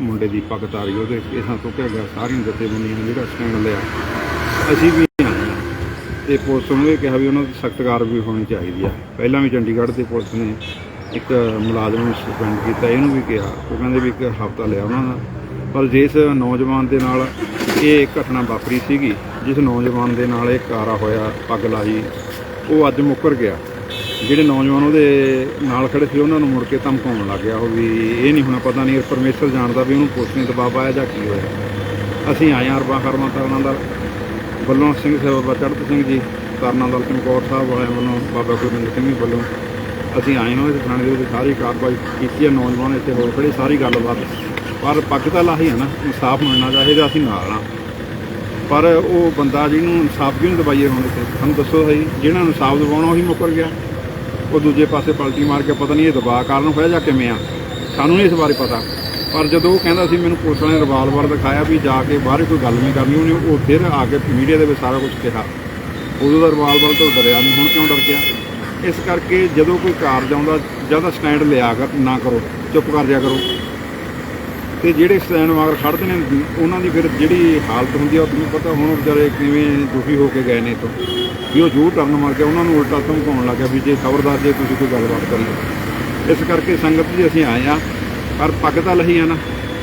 ਮੁੰਡੇ ਦੀ ਪੱਗ ਤਾਰੀ ਉਹਦੇ ਕੇਸਾਂ ਤੋਂ ਕਿਹਾ ਗਿਆ, ਸਾਰੀਆਂ ਜਥੇਬੰਦੀਆਂ ਨੇ ਜਿਹੜਾ ਸਟੈਂਡ ਲਿਆ। ਅਸੀਂ ਵੀ ਆਏ ਤੇ ਪੁਲਿਸ ਨੂੰ ਇਹ ਕਿਹਾ ਵੀ ਉਹਨਾਂ ਦੀ ਸਖਤ ਕਾਰਵਾਈ ਹੋਣੀ ਚਾਹੀਦੀ ਆ। ਪਹਿਲਾਂ ਵੀ ਚੰਡੀਗੜ੍ਹ ਦੀ ਪੁਲਿਸ ਨੇ ਇੱਕ ਮੁਲਾਜ਼ਮ ਨੂੰ ਸਸਪੈਂਡ ਕੀਤਾ, ਇਹਨੂੰ ਵੀ ਕਿਹਾ। ਉਹ ਕਹਿੰਦੇ ਵੀ ਇੱਕ ਹਫਤਾ ਲਿਆ ਉਹਨਾਂ ਦਾ। ਪਰ ਜਿਸ ਨੌਜਵਾਨ ਦੇ ਨਾਲ ਇਹ ਘਟਨਾ ਵਾਪਰੀ ਸੀਗੀ, ਜਿਸ ਨੌਜਵਾਨ ਦੇ ਨਾਲ ਇਹ ਕਾਰਾ ਹੋਇਆ, ਪੱਗ ਲਾਈ, ਉਹ ਅੱਜ ਮੁੱਕਰ ਗਿਆ। ਜਿਹੜੇ ਨੌਜਵਾਨ ਉਹਦੇ ਨਾਲ ਖੜੇ ਸੀ, ਉਹਨਾਂ ਨੂੰ ਮੁੜ ਕੇ ਧਮਕਾਉਣ ਲੱਗ ਗਿਆ ਉਹ ਵੀ ਇਹ ਨਹੀਂ ਹੋਣਾ, ਪਤਾ ਨਹੀਂ ਪਰਮੇਸ਼ਰ ਜਾਣਦਾ ਵੀ ਉਹਨੂੰ ਪੁਲਿਸ ਨੇ ਦਬਾਅ ਪਾਇਆ ਜਾਂ ਕੀ ਹੋਇਆ। ਅਸੀਂ ਆਏ ਹਾਂ ਅਰਬਾ ਹਰਮਾ ਤਰਨਾ ਦਾ ਵੱਲੋਂ ਸਿੰਘ ਸਾਹਿਬ ਬਾਬਾ ਚੜ੍ਹਤ ਸਿੰਘ ਜੀ, ਤਰਨਾ ਦਲ ਚਮਕੌਰ ਸਾਹਿਬ ਵਾਲਿਆਂ ਵੱਲੋਂ, ਬਾਬਾ ਗੁਰਬਿੰਦਰ ਸਿੰਘ ਜੀ ਵੱਲੋਂ। ਅਸੀਂ ਆਏ ਹਾਂ ਇਸ ਥਾਣੇ ਦੇ ਵਿੱਚ, ਸਾਰੀ ਕਾਰਵਾਈ ਕੀਤੀ ਹੈ, ਨੌਜਵਾਨ ਇੱਥੇ ਹੋਰ ਖੜੇ, ਸਾਰੀ ਗੱਲਬਾਤ। ਪਰ ਪੱਗ ਤਾਂ ਲਾਹੀ ਹੈ ਨਾ, ਇਨਸਾਫ ਮਿਲਣਾ ਚਾਹੀਦਾ ਅਸੀਂ ਨਾਲ ਆ ਪਰ ਉਹ ਬੰਦਾ ਜਿਹਨੂੰ ਇਨਸਾਫ ਕਿਉਂ ਨਹੀਂ ਦਵਾਈਏ ਹੁਣ ਇੱਥੇ? ਸਾਨੂੰ ਦੱਸੋ ਸਹੀ ਜਿਹਨਾਂ ਨੂੰ ਇਨਸਾਫ ਦਿਵਾਉਣਾ, ਉਹੀ ਮੁੱਕਰ ਗਿਆ। ਉਹ ਦੂਜੇ ਪਾਸੇ ਪਲਟੀ ਮਾਰ ਕੇ ਪਤਾ ਨਹੀਂ ਇਹ ਦਬਾਅ ਕਾਰਨ ਹੋਇਆ ਜਾਂ ਕਿਵੇਂ ਆ। ਸਾਨੂੰ ਨਹੀਂ ਇਸ ਬਾਰੇ ਪਤਾ। ਪਰ ਜਦੋਂ ਉਹ ਕਹਿੰਦਾ ਸੀ ਮੈਨੂੰ ਪੁਲਿਸ ਨੇ ਰਿਵਾਲਵਰ ਦਿਖਾਇਆ ਵੀ ਜਾ ਕੇ ਬਾਹਰ ਕੋਈ ਗੱਲ ਨਹੀਂ ਕਰਨੀ, ਉਹਨੇ ਉਹ ਫਿਰ ਆ ਕੇ ਮੀਡੀਆ ਦੇ ਵਿੱਚ ਸਾਰਾ ਕੁਝ ਕਿਹਾ। ਉਦੋਂ ਦਾ ਰਿਵਾਲਵਰ ਤੋਂ ਡਰਿਆ ਨਹੀਂ, ਹੁਣ ਕਿਉਂ ਡਰ ਗਿਆ? ਇਸ ਕਰਕੇ ਜਦੋਂ ਕੋਈ ਕਾਰਜ ਆਉਂਦਾ ਜ਼ਿਆਦਾ ਸਟੈਂਡ ਲਿਆ ਕਰ, ਨਾ ਕਰੋ, ਚੁੱਪ ਕਰ ਜਾ ਕਰੋ। ਤੇ ਜਿਹੜੇ ਸਟੈਂਡ ਮਗਰ ਖੜਦੇ ਨੇ, ਉਹਨਾਂ ਦੀ ਫਿਰ ਜਿਹੜੀ ਹਾਲਤ ਹੁੰਦੀ ਆ, ਉਹ ਤੁਹਾਨੂੰ ਪਤਾ ਹੁਣ ਵਿਚਾਰੇ ਕਿਵੇਂ ਦੁਖੀ ਹੋ ਕੇ ਗਏ ਨੇ ਤੋਂ ਵੀ ਉਹ ਜੂ ਟਰਨ ਮਾਰ ਕੇ ਉਹਨਾਂ ਨੂੰ ਉਲਟਾ ਧਮਕਾਉਣ ਲੱਗ ਗਿਆ ਵੀ ਜੇ ਖਬਰਦਾਰ ਜੇ ਤੁਸੀਂ ਕੋਈ ਗੱਲਬਾਤ ਕਰੀ ਇਸ ਕਰਕੇ ਸੰਗਤ ਜੀ ਅਸੀਂ ਆਏ ਆ ਪਰ ਪੱਗ ਤਾਂ ਲਹੀ ਆ ਨਾ।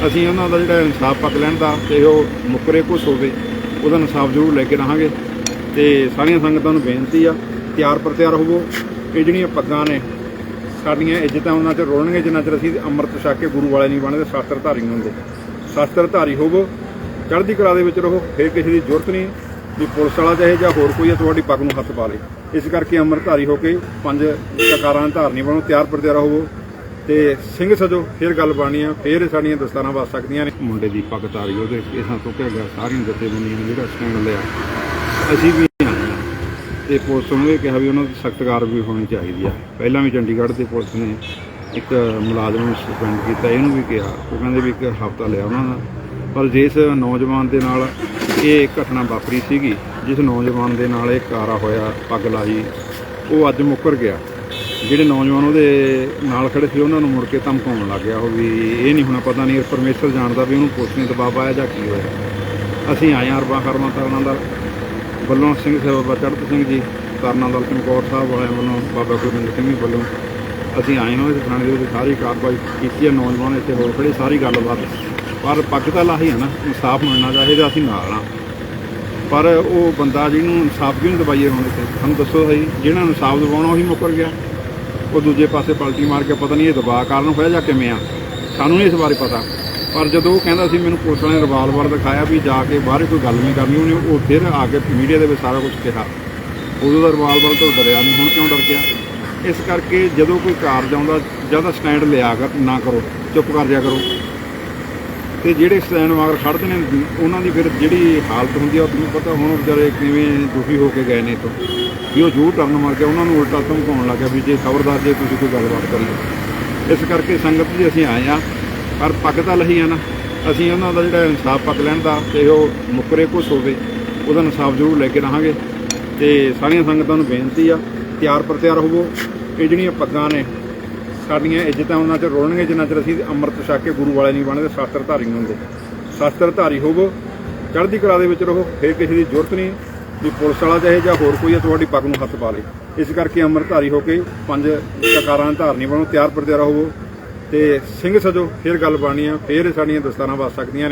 ਅਸੀਂ ਉਹਨਾਂ ਦਾ ਜਿਹੜਾ ਇਨਸਾਫ ਪੱਕ ਲੈਣ ਦਾ ਤੇ ਉਹ ਮੁਕਰੇ ਕੁਛ ਹੋਵੇ, ਉਹਦਾ ਇਨਸਾਫ ਜ਼ਰੂਰ ਲੈ ਕੇ ਰਹਾਂਗੇ। ਤੇ ਸਾਰੀਆਂ ਸੰਗਤਾਂ ਨੂੰ ਬੇਨਤੀ ਆ ਤਿਆਰ ਪਰ ਤਿਆਰ ਹੋਵੋ। ਇਹ ਜਿਹੜੀਆਂ ਪੱਗਾਂ ਨੇ ਸਾਡੀਆਂ ਇੱਜ਼ਤਾਂ ਉਹਨਾਂ 'ਚ ਰੋਲਣਗੇ ਜਿੰਨਾ ਚਿਰ ਅਸੀਂ ਅੰਮ੍ਰਿਤ ਛਕ ਕੇ ਗੁਰੂ ਵਾਲੇ ਨਹੀਂ ਬਣਦੇ, ਸ਼ਾਸਤਰ ਧਾਰੀ ਨਹੀਂ ਹੁੰਦੇ। ਸ਼ਾਸਤਰ ਧਾਰੀ ਹੋਵੋ, ਚੜ੍ਹਦੀ ਕਲਾ ਦੇ ਵਿੱਚ ਰਹੋ, ਫਿਰ ਕਿਸੇ ਦੀ ਜ਼ਰੂਰਤ ਨਹੀਂ ਵੀ ਪੁਲਿਸ ਵਾਲਾ ਚਾਹੇ ਜਾਂ ਹੋਰ ਕੋਈ ਹੈ ਤੁਹਾਡੀ ਪੱਗ ਨੂੰ ਹੱਥ ਪਾ ਲੇ। ਇਸ ਕਰਕੇ ਅੰਮ੍ਰਿਤ ਧਾਰੀ ਹੋ ਕੇ ਪੰਜ ਕਕਾਰਾਂ ਧਾਰਨੀ ਬਣੋ, ਤਿਆਰ ਪਰ ਹੋਵੋ ਤੇ ਸਿੰਘ ਸਜੋ, ਫਿਰ ਗੱਲ ਬਾਣੀ ਆ, ਫਿਰ ਸਾਡੀਆਂ ਦਸਤਾਰਾਂ ਵੱਜ ਸਕਦੀਆਂ ਨੇ। ਮੁੰਡੇ ਦੀ ਪੱਗ ਧਾਰੀ ਉਹਦੇ, ਕੇਸਾਂ ਤੋਂ ਕਿਹਾ ਗਿਆ, ਸਾਰੀਆਂ ਜਥੇਬੰਦੀਆਂ ਨੇ ਜਿਹੜਾ ਸਟੈਂਡ ਲਿਆ। ਅਸੀਂ ਵੀ ਤੇ ਪੁਲਿਸ ਨੂੰ ਇਹ ਕਿਹਾ ਵੀ ਉਹਨਾਂ ਦੀ ਸਖਤ ਕਾਰਵਾਈ ਹੋਣੀ ਚਾਹੀਦੀ ਆ। ਪਹਿਲਾਂ ਵੀ ਚੰਡੀਗੜ੍ਹ ਦੀ ਪੁਲਿਸ ਨੇ ਇੱਕ ਮੁਲਾਜ਼ਮ ਨੂੰ ਸਸਪੈਂਡ ਕੀਤਾ, ਇਹਨੂੰ ਵੀ ਕਿਹਾ। ਉਹ ਕਹਿੰਦੇ ਵੀ ਇੱਕ ਹਫਤਾ ਲਿਆ ਉਹਨਾਂ ਦਾ। ਪਰ ਜਿਸ ਨੌਜਵਾਨ ਦੇ ਨਾਲ ਇਹ ਘਟਨਾ ਵਾਪਰੀ ਸੀਗੀ, ਜਿਸ ਨੌਜਵਾਨ ਦੇ ਨਾਲ ਇਹ ਕਾਰਾ ਹੋਇਆ, ਪੱਗ ਲਾਈ, ਉਹ ਅੱਜ ਮੁੱਕਰ ਗਿਆ। ਜਿਹੜੇ ਨੌਜਵਾਨ ਉਹਦੇ ਨਾਲ ਖੜੇ ਸੀ, ਉਹਨਾਂ ਨੂੰ ਮੁੜ ਕੇ ਧਮਕਾਉਣ ਲੱਗ ਗਿਆ। ਉਹ ਵੀ ਇਹ ਨਹੀਂ ਹੋਣਾ, ਪਤਾ ਨਹੀਂ, ਪਰਮੇਸ਼ਰ ਜਾਣਦਾ ਵੀ ਉਹਨੂੰ ਪੁਲਿਸ ਨੇ ਦਬਾਅ ਪਾਇਆ ਜਾਂ ਕੀ ਹੋਇਆ। ਅਸੀਂ ਆਏ ਹਾਂ ਅਰਬਾਂ ਹਰਮਾ ਤਰਨਾ ਦਾ ਵੱਲੋਂ ਸਿੰਘ ਸਾਹਿਬ ਬਾਬਾ ਚੜ੍ਹਤ ਸਿੰਘ ਜੀ ਤਰਨਾ ਦਲ ਕੌਰ ਸਾਹਿਬ ਵਾਲਿਆਂ ਵੱਲੋਂ ਬਾਬਾ ਗੁਰਬਿੰਦ ਸਿੰਘ ਜੀ ਵੱਲੋਂ ਅਸੀਂ ਆਏ ਹਾਂ ਇਸ ਥਾਣੇ ਦੇ ਵਿੱਚ ਸਾਰੀ ਕਾਰਵਾਈ ਕੀਤੀ ਹੈ, ਨੌਜਵਾਨ ਇੱਥੇ ਹੋਰ ਖੜੇ, ਸਾਰੀ ਗੱਲਬਾਤ। ਪਰ ਪੱਗ ਤਾਂ ਲਾਹੀ ਹੈ ਨਾ, ਇਨਸਾਫ ਮਿਲਣਾ ਚਾਹੀਦਾ, ਅਸੀਂ ਨਾਲ ਆ ਪਰ ਉਹ ਬੰਦਾ ਜਿਹਨੂੰ ਇਨਸਾਫ ਕਿਉਂ ਨਹੀਂ ਦਵਾਈਏ ਹੁਣ ਇੱਥੇ? ਸਾਨੂੰ ਦੱਸੋ ਸਹੀ ਜਿਹਨਾਂ ਨੂੰ ਇਨਸਾਫ ਦਿਵਾਉਣਾ ਉਹੀ ਮੁੱਕਰ ਗਿਆ। ਉਹ ਦੂਜੇ ਪਾਸੇ ਪਲਟੀ ਮਾਰ ਕੇ ਪਤਾ ਨਹੀਂ ਇਹ ਦਬਾਅ ਕਾਰਨ ਹੋਇਆ ਜਾਂ ਕਿਵੇਂ ਆ? ਸਾਨੂੰ ਨਹੀਂ ਇਸ ਬਾਰੇ ਪਤਾ। ਪਰ ਜਦੋਂ ਉਹ ਕਹਿੰਦਾ ਸੀ ਮੈਨੂੰ ਪੁਲਿਸ ਨੇ ਰਿਵਾਲਵਰ ਦਿਖਾਇਆ ਵੀ ਜਾ ਕੇ ਬਾਹਰ ਕੋਈ ਗੱਲ ਨਹੀਂ ਕਰਨੀ, ਉਹਨੇ ਉਹ ਫਿਰ ਆ ਕੇ ਮੀਡੀਆ ਦੇ ਵਿੱਚ ਸਾਰਾ ਕੁਝ ਕਿਹਾ। ਉਦੋਂ ਦਾ ਰਿਵਾਲਵਰ ਤੋਂ ਡਰਿਆ ਨਹੀਂ, ਹੁਣ ਕਿਉਂ ਡਰ ਗਿਆ? ਇਸ ਕਰਕੇ ਜਦੋਂ ਕੋਈ ਕਾਰਜ ਆਉਂਦਾ ਜ਼ਿਆਦਾ ਸਟੈਂਡ ਲਿਆ ਕਰ, ਨਾ ਕਰੋ, ਚੁੱਪ ਕਰ ਜਾ ਕਰੋ। ਤੇ ਜਿਹੜੇ ਸਟੈਂਡ ਮਗਰ ਖੜਦੇ ਨੇ, ਉਹਨਾਂ ਦੀ ਫਿਰ ਜਿਹੜੀ ਹਾਲਤ ਹੁੰਦੀ ਆ ਤੁਹਾਨੂੰ ਪਤਾ ਹੁਣ ਵਿਚਾਰੇ ਕਿਵੇਂ ਦੁਖੀ ਹੋ ਕੇ ਗਏ ਨੇ ਤੋਂ ਵੀ ਉਹ ਜੂ ਟਰਨ ਮਾਰ ਕੇ ਉਹਨਾਂ ਨੂੰ ਉਲਟਾ ਧਮਕਾਉਣ ਲੱਗ ਗਿਆ ਵੀ ਜੇ ਖਬਰਦਾਰ ਜੇ ਤੁਸੀਂ ਕੋਈ ਗੱਲਬਾਤ ਕਰੀ ਇਸ ਕਰਕੇ ਸੰਗਤ ਜੀ ਅਸੀਂ ਆਏ ਆ। ਪਰ ਪੱਗ ਤਾਂ ਲਈ ਆ ਨਾ। ਅਸੀਂ ਉਹਨਾਂ ਦਾ ਜਿਹੜਾ ਇਨਸਾਫ ਪੱਕ ਲੈਣ ਦਾ ਤੇ ਉਹ ਮੁਕਰੇ ਕੁਛ ਹੋਵੇ, ਉਹਦਾ ਇਨਸਾਫ ਜ਼ਰੂਰ ਲੈ ਕੇ ਰਹਾਂਗੇ। ਤੇ ਸਾਰੀਆਂ ਸੰਗਤਾਂ ਨੂੰ ਬੇਨਤੀ ਆ, ਤਿਆਰ ਪਰ ਹੋਵੋ। ਇਹ ਜਿਹੜੀਆਂ ਪੱਗਾਂ ਨੇ, ਸਾਡੀਆਂ ਇੱਜ਼ਤਾਂ ਉਹਨਾਂ 'ਚ ਰੋਲਣਗੇ, ਜਿੰਨਾ ਚਿਰ ਅਸੀਂ ਅੰਮ੍ਰਿਤ ਛਕ ਕੇ ਗੁਰੂ ਵਾਲੇ ਨਹੀਂ ਬਣਦੇ ਸ਼ਾਸਤਰ ਧਾਰੀ ਹੁੰਦੇ। ਸ਼ਾਸਤਰ ਧਾਰੀ ਹੋਵੋ, ਚੜ੍ਹਦੀ ਕਲਾ ਦੇ ਵਿੱਚ ਰਹੋ, ਫਿਰ ਕਿਸੇ ਦੀ ਜ਼ਰੂਰਤ ਨਹੀਂ ਵੀ ਪੁਲਿਸ ਵਾਲਾ ਚਾਹੇ ਜਾਂ ਹੋਰ ਕੋਈ ਹੈ ਤੁਹਾਡੀ ਪੱਗ ਨੂੰ ਹੱਥ ਪਾ ਲੇ। ਇਸ ਕਰਕੇ ਅੰਮ੍ਰਿਤਧਾਰੀ ਹੋ ਕੇ ਪੰਜ ਕਕਾਰਾਂ ਧਾਰਨੀ ਬਣੋ ਤਿਆਰ ਪਰ ਹੋਵੋ। ਤੇ ਸਿੰਘ ਸਜੋ ਫਿਰ ਗੱਲ ਬਾਣੀ ਆ ਫਿਰ ਸਾਡੀਆਂ ਦਸਤਾਰਾਂ ਵੱਜ ਸਕਦੀਆਂ ਨੇ।